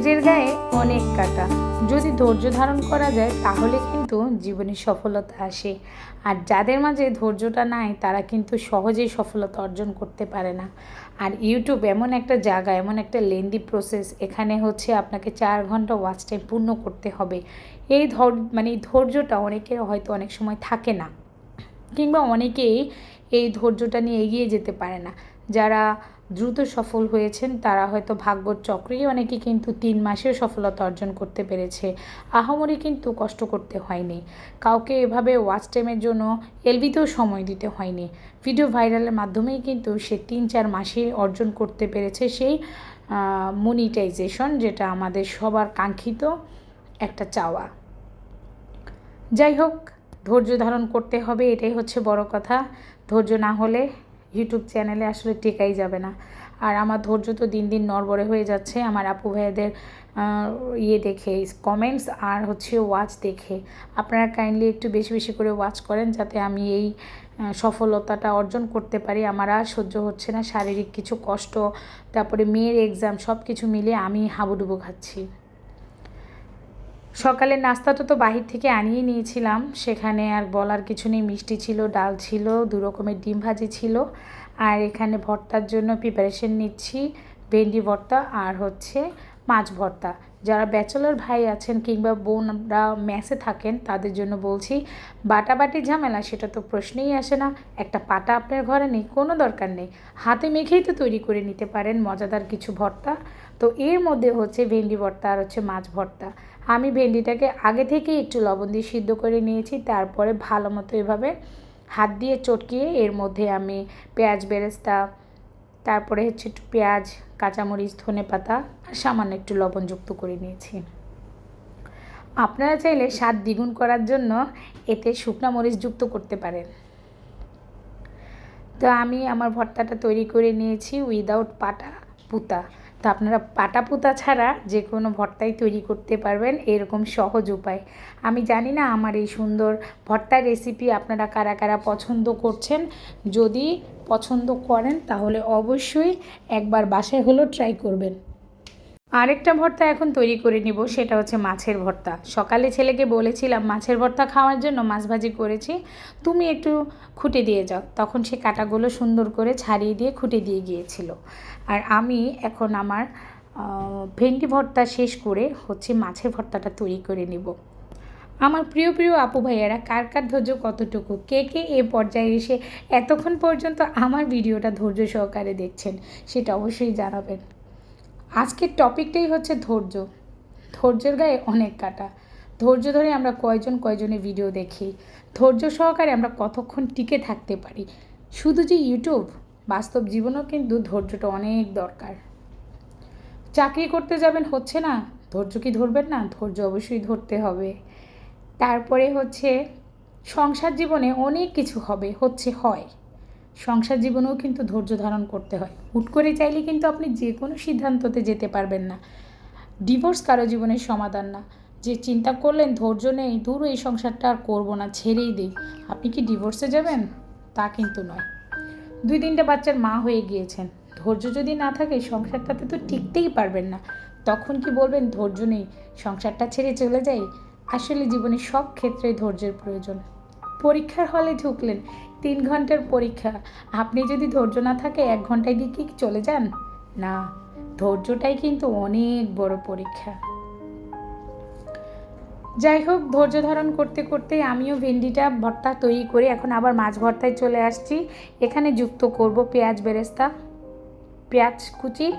ধৈর্যের গায়ে অনেক কাটা। যদি ধৈর্য ধারণ করা যায়, তাহলে কিন্তু জীবনে সফলতা আসে। আর যাদের মাঝে ধৈর্যটা নাই, তারা কিন্তু সহজেই সফলতা অর্জন করতে পারে না। আর ইউটিউব এমন একটা জায়গা, এমন একটা লেন্দি প্রসেস এখানে হচ্ছে আপনাকে চার ঘণ্টা ওয়াচ টাইম পূর্ণ করতে হবে। এই ধৈর্য মানে ধৈর্যটা অনেকের হয়তো অনেক সময় থাকে না। কিংবা অনেকেই এই ধৈর্যটা নিয়ে এগিয়ে যেতে পারে না। যারা দ্রুত সফল হয়েছেন, তারা হয়তো ভাগ্যর চক্রেই অনেকে কিন্তু তিন মাসেও সফলতা অর্জন করতে পেরেছে। আহামরি কিন্তু কষ্ট করতে হয়নি। কাউকে এভাবে ওয়াচ টাইমের জন্য এলবিতেও সময় দিতে হয়নি। ভিডিও ভাইরালের মাধ্যমেই কিন্তু সে তিন চার মাসে অর্জন করতে পেরেছে সেই মনিটাইজেশন যেটা আমাদের সবার কাঙ্ক্ষিত একটা চাওয়া। যাই হোক, ধৈর্য ধারণ করতে হবে, এটাই হচ্ছে বড় কথা। ধৈর্য না হলে ইউটিউব চ্যানেলে আসলে টেকাই যাবে না। আর আমার ধৈর্য তো দিন দিন নড়বড়ে হয়ে যাচ্ছে। আমার আপু ভাইয়াদের ইয়ে দেখে কমেন্টস আর হচ্ছে ওয়াচ দেখে। আপনারা কাইন্ডলি একটু বেশি বেশি করে ওয়াচ করেন যাতে আমি এই সফলতাটা অর্জন করতে পারি। আমার আর সহ্য হচ্ছে না। শারীরিক কিছু কষ্ট, তারপরে মেয়ের এক্সাম সব কিছু মিলিয়ে আমি হাবুডুবু খাচ্ছি। সকালের নাস্তাটা তো তো বাহির থেকে আনিয়ে নিয়েছিলাম। সেখানে আর বলার কিছু নেই, মিষ্টি ছিল, ডাল ছিল, দু রকমের ডিম ভাজি ছিল। আর এখানে ভর্তার জন্য প্রিপারেশন নিচ্ছি, ভেন্ডি ভর্তা আর হচ্ছে মাছ ভর্তা। যারা ব্যাচেলর ভাই আছেন কিংবা বোনরা ম্যাসে থাকেন, তাদের জন্য বলছি, বাটাবাটি ঝামেলা, সেটা তো প্রশ্নেই আসে না। একটা পাটা আপনার ঘরে নেই, কোনো দরকার নেই। হাতে মেখেই তো তৈরি করে নিতে পারেন মজাদার কিছু ভর্তা। তো এর মধ্যে হচ্ছে ভেন্ডি ভর্তা আর হচ্ছে মাছ ভর্তা। আমি ভেন্ডিটাকে আগে থেকেই একটু লবণ দিয়ে সিদ্ধ করে নিয়েছি, তারপরে ভালো মতো এভাবে হাত দিয়ে চটকিয়ে এর মধ্যে আমি পেঁয়াজ বেরেস্তা, তারপরে হচ্ছে একটু পেঁয়াজ, কাঁচামরিচ, ধনে পাতা আর সামান্য একটু লবণ যুক্ত করে নিয়েছি। আপনারা চাইলে স্বাদ দ্বিগুণ করার জন্য এতে শুকনা মরিচ যুক্ত করতে পারেন। তো আমি আমার ভর্তাটা তৈরি করে নিয়েছি উইদাউট পাটা, পুতা। তো আপনারা পাটা পুতা ছাড়া যে কোনো ভর্তাই তৈরি করতে পারবেন এরকম সহজ উপায়। আমি জানি না আমার এই সুন্দর ভর্তার রেসিপি আপনারা কারা কারা পছন্দ করছেন। যদি পছন্দ করেন তাহলে অবশ্যই একবার বাসায় হলেও ট্রাই করবেন। আরেকটা ভর্তা এখন তৈরি করে নিব, সেটা হচ্ছে মাছের ভর্তা। সকালে ছেলেকে বলেছিলাম, মাছের ভর্তা খাওয়ার জন্য মাছ ভাজি করেছি, তুমি একটু খুঁটে দিয়ে যাও। তখন সে কাটাগুলো সুন্দর করে ছাড়িয়ে দিয়ে খুঁটে দিয়ে গিয়েছিল। আর আমি এখন আমার ভেন্ডি ভর্তা শেষ করে হচ্ছে মাছের ভর্তাটা তৈরি করে নিব। আমার প্রিয় প্রিয় আপু ভাইয়ারা, কার কার ধৈর্য কতটুকু? কে কে এ পর্যায়ে এসে এতক্ষণ পর্যন্ত আমার ভিডিওটা ধৈর্য সহকারে দেখছেন, সেটা অবশ্যই জানাবেন। আজকের টপিকটাই হচ্ছে ধৈর্য। ধৈর্যের গায়ে অনেক কাটা। ধৈর্য ধরে আমরা কয়জন কয়জনে ভিডিও দেখি। ধৈর্য সহকারে আমরা কতক্ষণ টিকে থাকতে পারি। শুধু যে ইউটিউব বাস্তব জীবনেও কিন্তু ধৈর্যটা অনেক দরকার। চাকরি করতে যাবেন হচ্ছে না? ধৈর্য কি ধরবেন না? ধৈর্য অবশ্যই ধরতে হবে। তারপরে হচ্ছে, সংসার জীবনে অনেক কিছু হবে, হচ্ছে হয়। সংসার জীবনেও কিন্তু ধৈর্য ধারণ করতে হয়। হুট করে চাইলে কিন্তু আপনি যে কোনো সিদ্ধান্ততে যেতে পারবেন না। ডিভোর্স কারও জীবনের সমাধান না। যে চিন্তা করলেন, ধৈর্য নেই দূর এই সংসারটা আর করব না, ছেড়েই দিই। আপনি কি ডিভোর্সে যাবেন? তা কিন্তু নয়। দুই তিনটে বাচ্চার মা হয়ে গিয়েছেন। ধৈর্য যদি না থাকে, সংসারটাতে তো টিকতেই পারবেন না। তখন কি বলবেন, ধৈর্য নেই, সংসারটা ছেড়ে চলে যাই? আসলে জীবনে সব ক্ষেত্রে ধৈর্যের প্রয়োজন। পরীক্ষার হলে ঢুকলেন। তিন ঘণ্টার পরীক্ষা। আপনি যদি ধৈর্য না থাকে, এক ঘন্টায় দিয়ে কি চলে যান? না, ধৈর্যটাই কিন্তু অনেক বড় পরীক্ষা। যাই হোক, ধৈর্য ধারণ করতে করতে আমিও ভেন্ডিটা, ভর্তা তৈরি করে এখন আবার মাছ ভর্তায় চলে আসছি। এখানে যুক্ত করব পেঁয়াজ বেরেস্তা, পেঁয়াজ কুচি,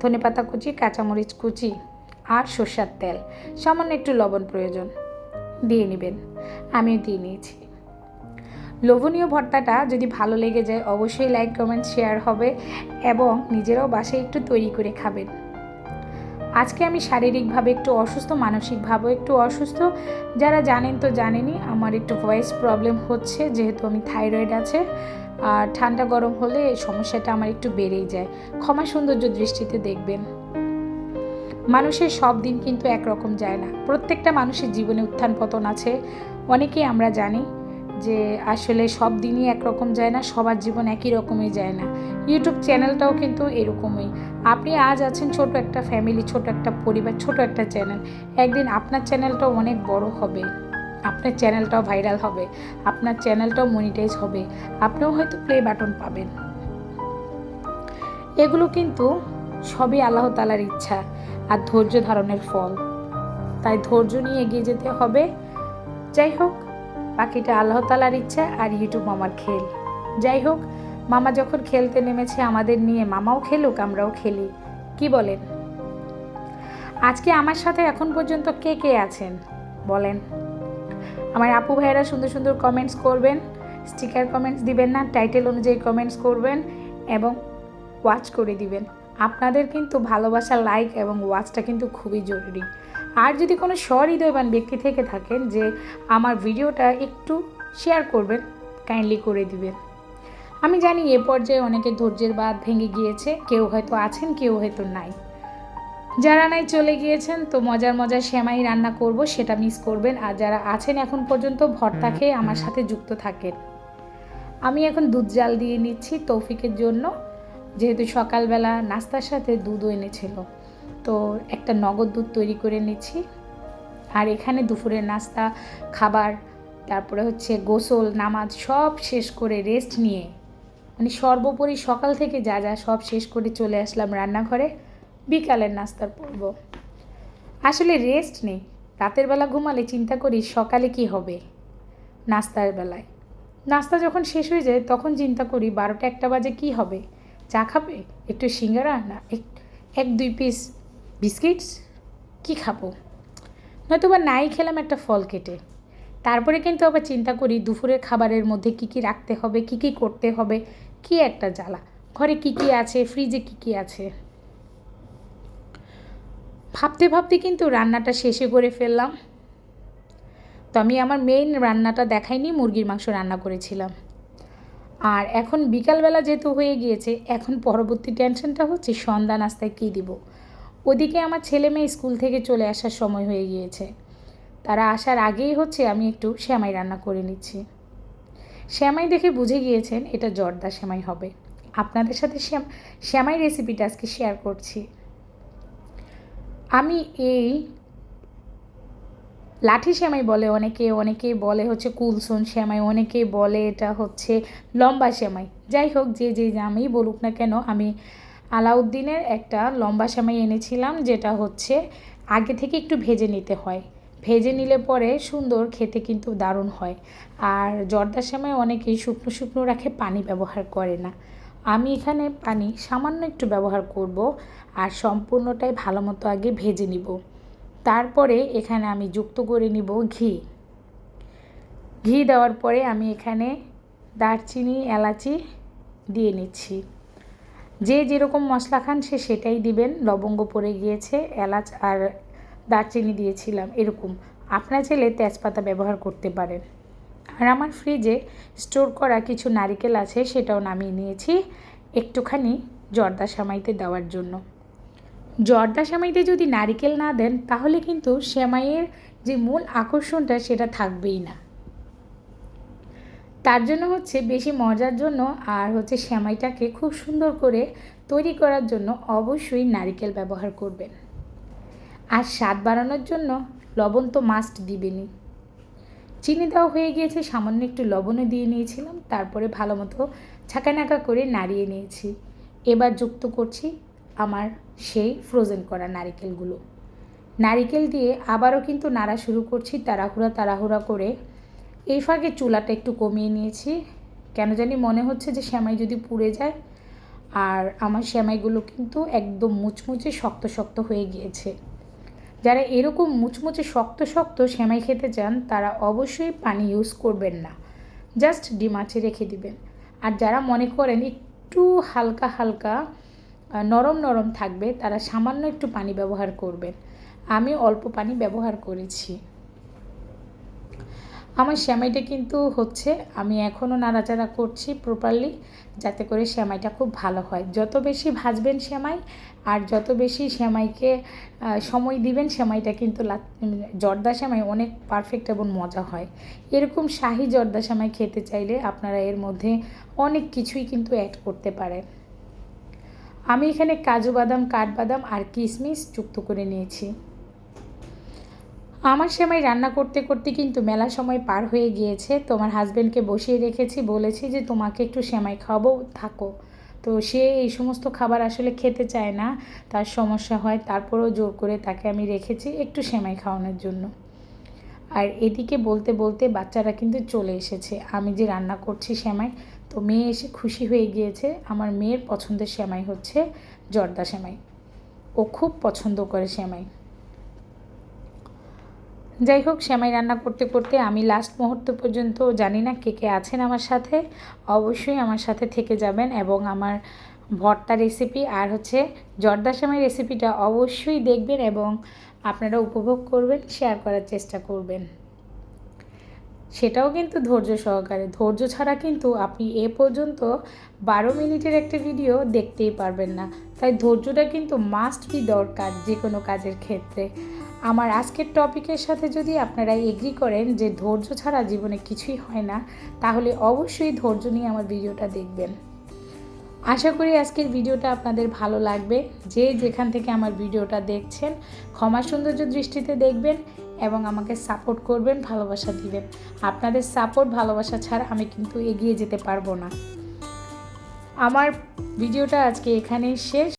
ধনেপাতা কুচি, কাঁচামরিচ কুচি আর সর্ষার তেল। সামান্য একটু লবণ প্রয়োজন। দিয়ে নেবেন। আমিও দিয়ে নিয়েছি। লোভনীয় ভর্তাটা যদি ভালো লেগে যায়, অবশ্যই লাইক কমেন্ট শেয়ার হবে এবং নিজেরাও বাসায় একটু তৈরি করে খাবেন। আজকে আমি শারীরিকভাবে একটু অসুস্থ, মানসিকভাবেও একটু অসুস্থ। যারা জানেন তো জানেনই, আমার একটু ভয়েস প্রবলেম হচ্ছে, যেহেতু আমি থাইরয়েড আছে। আর ঠান্ডা গরম হলে সমস্যাটা আমার একটু বেড়েই যায়। ক্ষমা সৌন্দর্য দৃষ্টিতে দেখবেন। মানুষের সব দিন কিন্তু একরকম যায় না। প্রত্যেকটা মানুষের জীবনে উত্থান পতন আছে, অনেকেই আমরা জানি। যে আসলে সব দিনই একরকম যায় না, সবার জীবন একই রকমই যায় না। ইউটিউব চ্যানেলটাও কিন্তু এরকমই। আপনি আজ আছেন ছোট একটা ফ্যামিলি ছোট একটা পরিবার, ছোট একটা চ্যানেল একদিন আপনার চ্যানেলটাও অনেক বড় হবে। আপনার চ্যানেলটাও ভাইরাল হবে। আপনার চ্যানেলটাও মনিটাইজ হবে। আপনিও হয়তো প্লে বাটন পাবেন। এগুলো কিন্তু সবই আল্লাহ তালার ইচ্ছা আর ধৈর্য ধারণের ফল। তাই ধৈর্য নিয়ে এগিয়ে যেতে হবে। যাই হোক বাকিটা আল্লাহ তালার ইচ্ছা আর ইউটিউব আমার খেল। যাই হোক, মামা যখন খেলতে নেমেছে আমাদের নিয়ে, মামাও খেলুক, আমরাও খেলি। কি বলেন? আজকে আমার সাথে এখন পর্যন্ত কে কে আছেন? বলেন। আমার আপু ভাইয়েরা সুন্দর সুন্দর কমেন্টস করবেন স্টিকার কমেন্টস দিবেন না টাইটেল অনুযায়ী কমেন্টস করবেন এবং ওয়াচ করে দিবেন। আপনাদের কিন্তু ভালোবাসা লাইক এবং ওয়াচটা কিন্তু খুবই জরুরি। আর যদি কোনো সহৃদয়বান ব্যক্তি থেকে থাকেন যে আমার ভিডিওটা একটু শেয়ার করবেন কাইন্ডলি করে দিবেন। আমি জানি এ পর্যায়ে অনেকে ধৈর্যের বাদ ভেঙে গিয়েছে কেউ হয়তো আছেন কেউ হয়তো নাই। যারা নাই চলে গিয়েছেন তো মজার মজার সেমাই রান্না করব সেটা মিস করবেন। আর যারা আছেন এখন পর্যন্ত ভর্তা খেয়ে আমার সাথে যুক্ত থাকেন। আমি এখন দুধ জাল দিয়ে নিচ্ছি তৌফিকের জন্য। যেহেতু সকালবেলা নাস্তার সাথে দুধও এনেছিল। তো একটা নগদ দুধ তৈরি করে নিচ্ছি। আর এখানে দুপুরের নাস্তা, খাবার, তারপরে হচ্ছে গোসল, নামাজ সব শেষ করে রেস্ট নিয়ে মানে সর্বোপরি সকাল থেকে যা যা সব শেষ করে চলে আসলাম রান্নাঘরে। বিকালের নাস্তার পর্ব। আসলে রেস্ট নেই। রাতের বেলা ঘুমালে চিন্তা করি সকালে কি হবে নাস্তার বেলায়। নাস্তা যখন শেষ হয়ে যায় তখন চিন্তা করি বারোটা একটা বাজে কি হবে? চা খাবে? একটু সিঙ্গারা? না, এক দুই পিস বিস্কিটস? কি খাব? নয়তো বা নাই খেলাম একটা ফল কেটে। তারপরে কিন্তু আবার চিন্তা করি দুপুরের খাবারের মধ্যে কি কি রাখতে হবে, কি কি করতে হবে, কি একটা জ্বালা। ঘরে কি কি আছে ফ্রিজে কি কি আছে? ভাবতে ভাবতে কিন্তু রান্নাটা শেষে করে ফেললাম। তো আমি আমার মেইন রান্নাটা দেখাইনি, মুরগির মাংস রান্না করেছিলাম। আর এখন বিকালবেলা যেহেতু হয়ে গিয়েছে, এখন পরবর্তী টেনশনটা হচ্ছে সন্ধ্যা নাস্তায় কী দিব? ওদিকে আমার ছেলে মেয়ে স্কুল থেকে চলে আসার সময় হয়ে গিয়েছে। তারা আসার আগেই হচ্ছে আমি একটু শ্যামাই রান্না করে নিচ্ছি। শ্যামাই দেখে বুঝে গিয়েছেন এটা জর্দা শ্যামাই হবে। আপনাদের সাথে শ্যাম, শ্যামাই রেসিপিটা আজকে শেয়ার করছি। আমি এই লাঠি শ্যামাই বলে অনেকে, অনেকেই বলে হচ্ছে কুলসুন শ্যামাই, অনেকেই বলে এটা হচ্ছে লম্বা শ্যামাই। যাই হোক, যে যে নামেই বলুক না কেন, আমি আলাউদ্দিনের একটা লম্বা শ্যামাই এনেছিলাম, যেটা হচ্ছে আগে থেকে একটু ভেজে নিতে হয়। ভেজে নিলে পরে সুন্দর খেতে কিন্তু দারুণ হয়। আর জর্দা শ্যামাই অনেকেই শুকনো শুকনো রাখে, পানি ব্যবহার করে না। আমি এখানে পানি সামান্য একটু ব্যবহার করব আর সম্পূর্ণটাই ভালো মতো আগে ভেজে নিব। তারপরে এখানে আমি যুক্ত করে নিব ঘি। ঘি দেওয়ার পরে আমি এখানে দারচিনি, এলাচি দিয়ে নিচ্ছি। যে যেরকম মশলা খান, সে সেটাই দিবেন। লবঙ্গ পড়ে গিয়েছে, এলাচ আর দারচিনি দিয়েছিলাম, এরকম। আপনার চাইলে তেজপাতা ব্যবহার করতে পারেন। আর আমার ফ্রিজে স্টোর করা কিছু নারিকেল আছে, সেটাও নামিয়ে নিয়েছি একটুখানি জর্দা সামাইতে দেওয়ার জন্য। জর্দা সেমাইতে যদি নারিকেল না দেন, তাহলে কিন্তু সেমাইয়ের যে মূল আকর্ষণটা সেটা থাকবেই না। তার জন্য হচ্ছে বেশি মজার জন্য আর হচ্ছে সেমাইটাকে খুব সুন্দর করে তৈরি করার জন্য অবশ্যই নারিকেল ব্যবহার করবেন। আর স্বাদ বাড়ানোর জন্য লবণ তো মাস্ট দিবেনই। চিনি দেওয়া হয়ে গিয়েছে, সামান্য একটু লবণও দিয়ে নিয়েছিলাম, তারপরে ভালো মতো ছাকানাকা করে নাড়িয়ে নিয়েছি। এবার যুক্ত করছি আমার সেই ফ্রোজেন করা নারিকেলগুলো। নারিকেল দিয়ে আবারও কিন্তু নাড়া শুরু করছি, তাড়াহুড়া তাড়াহুড়া করে এই ফাঁকে চুলাটা একটু কমিয়ে নিয়েছি। কেন জানি মনে হচ্ছে যে শ্যামাই যদি পুড়ে যায়, আর আমার শ্যামাইগুলো কিন্তু একদম মুচমুচে শক্ত শক্ত হয়ে গিয়েছে। যারা এরকম মুচমুচে শক্ত শক্ত সেমাই খেতে চান, তারা অবশ্যই পানি ইউজ করবেন না। জাস্ট ডিমাচে রেখে দিবেন। আর যারা মনে করেন একটু হালকা হালকা নরম নরম থাকবে, তারা সামান্য একটু পানি ব্যবহার করবেন। আমি অল্প পানি ব্যবহার করেছি। আমার শ্যামাইটা কিন্তু হচ্ছে, আমি এখনও নাড়াচাড়া করছি প্রপারলি যাতে করে শ্যামাইটা খুব ভালো হয়। যত বেশি ভাজবেন শ্যামাই আর যত বেশি শ্যামাইকে সময় দিবেন শ্যামাইটা কিন্তু জর্দা শ্যামাই অনেক পারফেক্ট এবং মজা হয়। এরকম শাহি জর্দা শ্যামাই খেতে চাইলে আপনারা এর মধ্যে অনেক কিছুই কিন্তু অ্যাড করতে পারেন। আমি এখানে কাজু বাদাম কাঠবাদাম আর কিশমিশ যুক্ত করে নিয়েছি। আমার সেমাই রান্না করতে করতে কিন্তু মেলা সময় পার হয়ে গিয়েছে। তোমার হাজব্যান্ডকে বসিয়ে রেখেছি, বলেছি যে তোমাকে একটু সেমাই খাওয়াবো, থাকো। তো সে এই সমস্ত খাবার আসলে খেতে চায় না, তার সমস্যা হয়, তারপরেও জোর করে তাকে আমি রেখেছি একটু সেমাই খাওয়ানোর জন্য। আর এদিকে বলতে বলতে বাচ্চারা কিন্তু চলে এসেছে। আমি যে রান্না করছি সেমাই, তো মেয়ে এসে খুশি হয়ে গিয়েছে। আমার মেয়ের পছন্দের সেমাই হচ্ছে জর্দা সেমাই। ও খুব পছন্দ করে সেমাই। যাই হোক সেমাই রান্না করতে করতে আমি লাস্ট মুহূর্ত পর্যন্ত জানি না কে কে আছেন আমার সাথে। অবশ্যই আমার সাথে থেকে যাবেন এবং আমার ভর্তা রেসিপি আর হচ্ছে জর্দা সেমাই রেসিপিটা অবশ্যই দেখবেন এবং আপনারা উপভোগ করবেন শেয়ার করার চেষ্টা করবেন। সেটাও কিন্তু ধৈর্য সহকারে। ধৈর্য ছাড়া কিন্তু আপনি এ পর্যন্ত বারো মিনিটের একটা ভিডিও দেখতেই পারবেন না। তাই ধৈর্যটা কিন্তু মাস্ট বি দরকার যে কোনো কাজের ক্ষেত্রে। আমার আজকের টপিকের সাথে যদি আপনারা এগ্রি করেন যে ধৈর্য ছাড়া জীবনে কিছুই হয় না, তাহলে অবশ্যই ধৈর্য নিয়ে আমার ভিডিওটা দেখবেন। আশা করি আজকের ভিডিওটা আপনাদের ভালো লাগবে। যে যেখান থেকে আমার ভিডিওটা দেখছেন, ক্ষমা সৌন্দর্য দৃষ্টিতে দেখবেন এবং আমাকে সাপোর্ট করবেন, ভালোবাসা দিবেন। আপনাদের সাপোর্ট ভালোবাসা ছাড়া আমি কিন্তু এগিয়ে যেতে পারব না। আমার ভিডিওটা আজকে এখানেই শেষ।